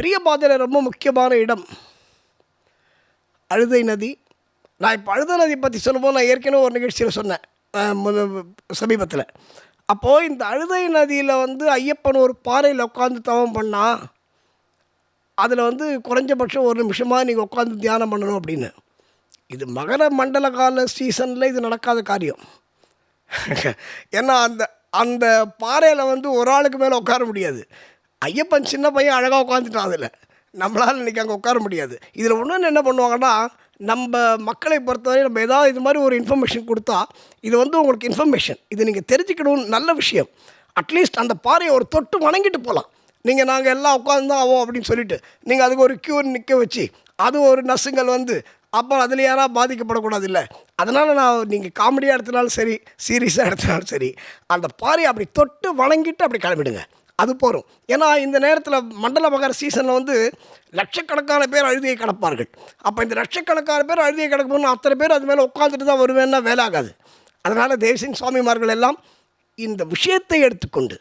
பெரிய பாதையில் ரொம்ப முக்கியமான இடம். அழுதை நதி. நான் இப்போ அழுதை நதி பற்றி சொல்லும்போது நான் ஏற்கனவே ஒரு நிகழ்ச்சியில் சொன்னேன். சமீபத்தில். அப்போது இந்த அழுதை நதியில் வந்து ஐயப்பன் ஒரு பாறையில் உட்காந்து தவம் பண்ணால் அதில் வந்து குறைஞ்சபட்சம் ஒரு நிமிஷமாக நீங்கள் உட்காந்து தியானம் பண்ணணும் அப்படின்னு. இது மகர மண்டல கால சீசனில் இது நடக்காத காரியம். ஏன்னா அந்த அந்த பாறையில் வந்து ஒரு ஆளுக்கு மேலே உட்கார முடியாது. ஐயப்பன் சின்ன பையன் அழகாக உட்காந்துட்டான் அதில். நம்மளால் இன்றைக்கி அங்கே உட்கார முடியாது. இதில் ஒன்று என்ன பண்ணுவாங்கன்னா நம்ம மக்களை பொறுத்தவரை நம்ம ஏதாவது இது மாதிரி ஒரு இன்ஃபர்மேஷன் கொடுத்தா இது வந்து உங்களுக்கு இன்ஃபர்மேஷன் இது நீங்கள் தெரிஞ்சுக்கணும் நல்ல விஷயம். அட்லீஸ்ட் அந்த பாறையை ஒரு தொட்டு வணங்கிட்டு போகலாம் நீங்கள் நாங்கள் எல்லாம் உட்காந்துதான் ஆவோம் அப்படின்னு சொல்லிட்டு நீங்கள் அதுக்கு ஒரு க்யூர் நிற்க வச்சு அது ஒரு நசுங்கள் வந்து அப்போ அதில் யாராவது பாதிக்கப்படக்கூடாது இல்லை அதனால் நான் நீங்கள் காமெடியாக எடுத்தனாலும் சரி சீரியஸாக எடுத்தனாலும் சரி அந்த பாறையை அப்படி தொட்டு வணங்கிட்டு அப்படி கிளம்பிடுங்க. அது போகிறோம் ஏன்னா இந்த நேரத்தில் மண்டல மகர சீசனில் வந்து லட்சக்கணக்கான பேர் அழுதியை கடப்பார்கள். அப்போ இந்த லட்சக்கணக்கான பேர் அழுதியை கடக்கணும்னு அத்தனை பேர் அது மேலே உட்காந்துட்டு தான் வருவேன்னா வேலை ஆகாது. அதனால் தேவசிங் சுவாமிமார்கள் எல்லாம் இந்த விஷயத்தை எடுத்துக்கொண்டு